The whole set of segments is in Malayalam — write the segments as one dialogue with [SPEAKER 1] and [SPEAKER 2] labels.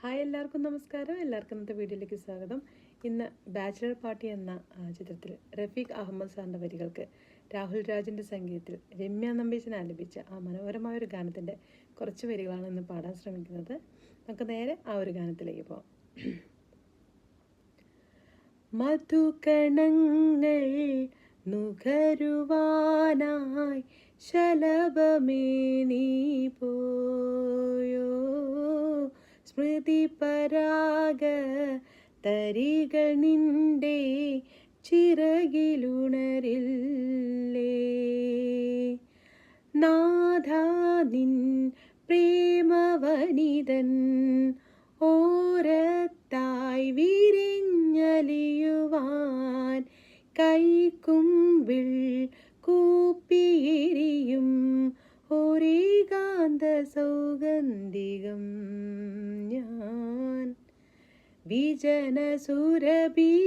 [SPEAKER 1] ഹായ് എല്ലാവർക്കും നമസ്കാരം. എല്ലാവർക്കും ഇന്നത്തെ വീഡിയോയിലേക്ക് സ്വാഗതം. ഇന്ന് ബാച്ചിലർ പാർട്ടി എന്ന ചിത്രത്തിൽ റഫീഖ് അഹമ്മദ് സാറിന്റെ വരികൾക്ക് രാഹുൽ രാജിന്റെ സംഗീതത്തിൽ രമ്യ നമ്പീശൻ ആലപിച്ച ആ മനോഹരമായ ഒരു ഗാനത്തിന്റെ കുറച്ച് വരികളാണ് ഇന്ന് പാടാൻ ശ്രമിക്കുന്നത്. നമുക്ക് നേരെ ആ ഒരു ഗാനത്തിലേക്ക് പോകാം മധുകണങ്ങൾ നുകരുവാനായി ശലഭമേ നീ സ്മൃതി പരാഗ തരികൾ നിന്റെ ചിറകിലുണരില്ലേ? നാഥാനിൻ പ്രേമവനിതൻ ഓരത്തായി വിരിഞ്ഞലിയുവാൻ കൈക്കുമ്പിൾ കൂപ്പിയെരിയും ഒരേകാന്ത സൗഗന്ധികം ഞാൻ വിജന സുരഭി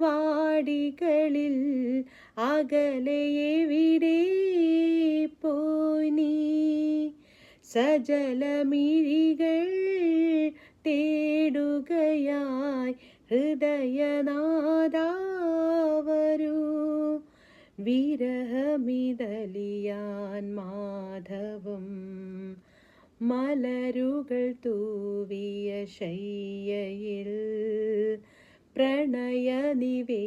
[SPEAKER 1] വാടികളിൽ അകലെയെവിടെ പോയി നീ? സജലമിഴികൾ തേടുകയായി ഹൃദയനാദാവരൂ. വിരഹമിതലിയാൻ മാധവം മലരുകൾ തൂവിയ ശയ്യയിൽ പ്രണയ നിവേദ്യമിതേൽക്കുവാൻ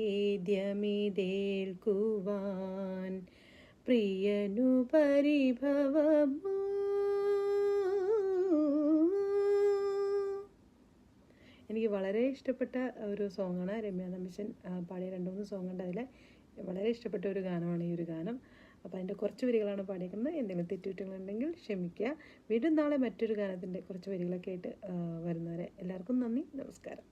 [SPEAKER 1] പ്രിയനു പരിഭവമോ എനിക്ക് വളരെ ഇഷ്ടപ്പെട്ട ഒരു സോങ്ങാണ് രമ്യ പാടിയ രണ്ട് മൂന്ന് സോങ്ങുണ്ട് അതിൽ വളരെ ഇഷ്ടപ്പെട്ട ഒരു ഗാനമാണ് ഈ ഒരു ഗാനം. അപ്പോൾ അതിന്റെ കുറച്ച് വരികളാണ് പാടിയിരിക്കുന്നത് എന്തെങ്കിലും തെറ്റുകുറ്റങ്ങളുണ്ടെങ്കിൽ ക്ഷമിക്കുക. വീണ്ടും നാളെ മറ്റൊരു ഗാനത്തിന്റെ കുറച്ച് വരികളൊക്കെ ആയിട്ട് വരുന്നവരെ എല്ലാവർക്കും നന്ദി. നമസ്കാരം.